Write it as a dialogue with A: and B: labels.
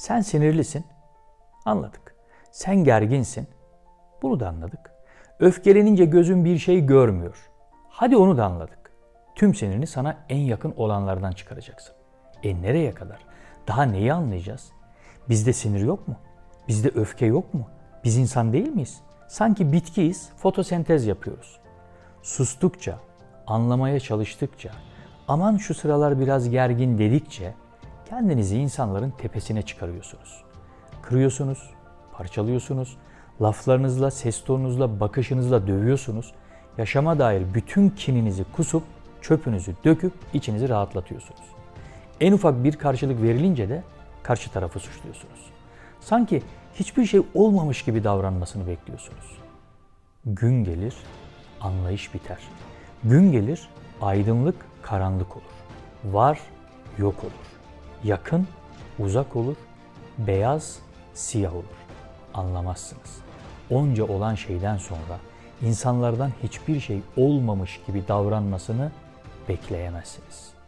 A: Sen sinirlisin. Anladık. Sen gerginsin. Bunu da anladık. Öfkelenince gözün bir şey görmüyor. Hadi onu da anladık. Tüm sinirini sana en yakın olanlardan çıkaracaksın. E nereye kadar? Daha neyi anlayacağız? Bizde sinir yok mu? Bizde öfke yok mu? Biz insan değil miyiz? Sanki bitkiyiz, fotosentez yapıyoruz. Sustukça, anlamaya çalıştıkça, aman şu sıralar biraz gergin dedikçe kendinizi insanların tepesine çıkarıyorsunuz. Kırıyorsunuz, parçalıyorsunuz, laflarınızla, ses tonunuzla, bakışınızla dövüyorsunuz. Yaşama dair bütün kininizi kusup, çöpünüzü döküp içinizi rahatlatıyorsunuz. En ufak bir karşılık verilince de karşı tarafı suçluyorsunuz. Sanki hiçbir şey olmamış gibi davranmasını bekliyorsunuz. Gün gelir, anlayış biter. Gün gelir, aydınlık karanlık olur. Var, yok olur. Yakın, uzak olur. Beyaz, siyah olur. Anlamazsınız. Onca olan şeyden sonra insanlardan hiçbir şey olmamış gibi davranmasını bekleyemezsiniz.